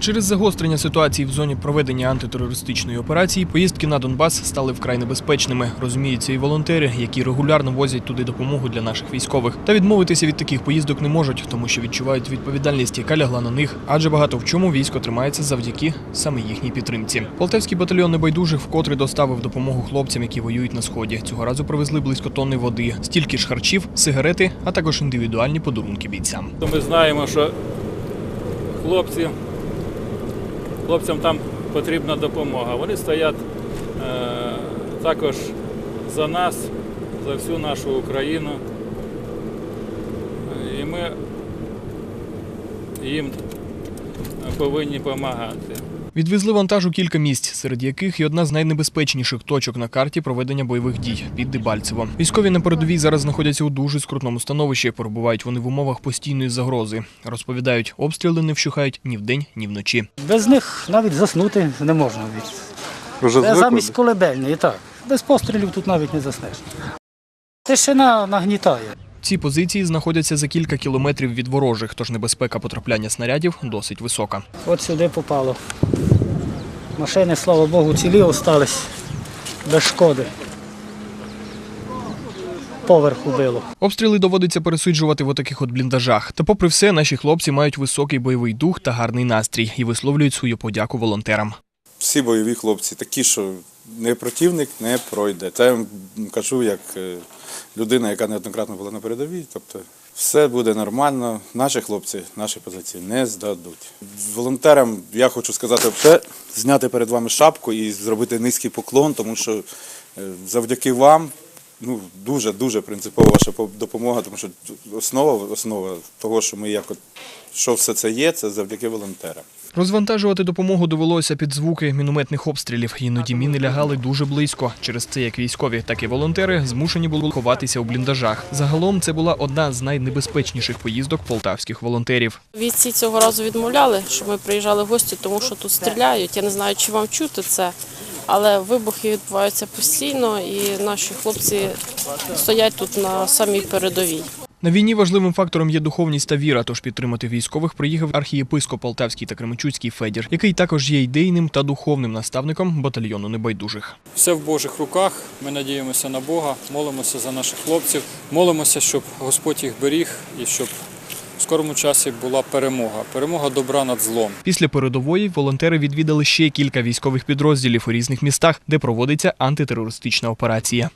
Через загострення ситуації в зоні проведення антитерористичної операції поїздки на Донбас стали вкрай небезпечними. Розуміються і волонтери, які регулярно возять туди допомогу для наших військових. Та відмовитися від таких поїздок не можуть, тому що відчувають відповідальність, яка лягла на них, адже багато в чому військо тримається завдяки саме їхній підтримці. Полтавський батальйон небайдужих вкотре доставив допомогу хлопцям, які воюють на сході. Цього разу привезли близько тонни води, стільки ж харчів, сигарети, а також індивідуальні подарунки бійцям. Ми знаємо, що хлопці, хлопцям там потрібна допомога. Вони стоять е, також за нас, за всю нашу Україну. І ми їм повинні допомагати. Відвезли вантажу кілька місць, серед яких і одна з найнебезпечніших точок на карті проведення бойових дій під Дебальцево. Військові на передовій зараз знаходяться у дуже скрутному становищі. Перебувають вони в умовах постійної загрози. Розповідають, обстріли не вщухають ні вдень, ні вночі. Без них навіть заснути не можна. Вже Це замість колебельної, так. Без пострілів тут навіть не заснеш. Тишина нагнітає. Ці позиції знаходяться за кілька кілометрів від ворожих, тож небезпека потрапляння снарядів досить висока. От сюди попало. Машини, слава Богу, цілі остались без шкоди. Поверху било. Обстріли доводиться пересиджувати в отаких от бліндажах. Та, попри все, наші хлопці мають високий бойовий дух та гарний настрій і висловлюють свою подяку волонтерам. Всі бойові хлопці такі, що не противник не пройде. Це я кажу як е, людина, яка неоднократно була на передовій. Тобто все буде нормально. Наші хлопці, наші позиції не здадуть. Волонтерам я хочу сказати все, зняти перед вами шапку і зробити низький поклон, тому що е, завдяки вам. Ну, дуже дуже принципова ваша по- допомога, тому що основа, основа того, що ми як от, що все це є, це завдяки волонтерам. Розвантажувати допомогу довелося під звуки мінометних обстрілів. Іноді міни лягали дуже близько. Через це як військові, так і волонтери змушені були ховатися у бліндажах. Загалом це була одна з найнебезпечніших поїздок полтавських волонтерів. Війці цього разу відмовляли, що ми приїжджали в гості, тому що тут стріляють. Я не знаю, чи вам чути це, але вибухи відбуваються постійно, і наші хлопці стоять тут на самій передовій. На війні важливим фактором є духовність та віра, тож підтримати військових приїхав архієпископ Полтавський та Кременчуцький Федір, який також є ідейним та духовним наставником батальйону небайдужих. Все в Божих руках. Ми надіємося на Бога, молимося за наших хлопців, молимося, щоб Господь їх беріг і щоб скорому часі була перемога. Перемога добра над злом. Після передової волонтери відвідали ще кілька військових підрозділів у різних містах, де проводиться антитерористична операція.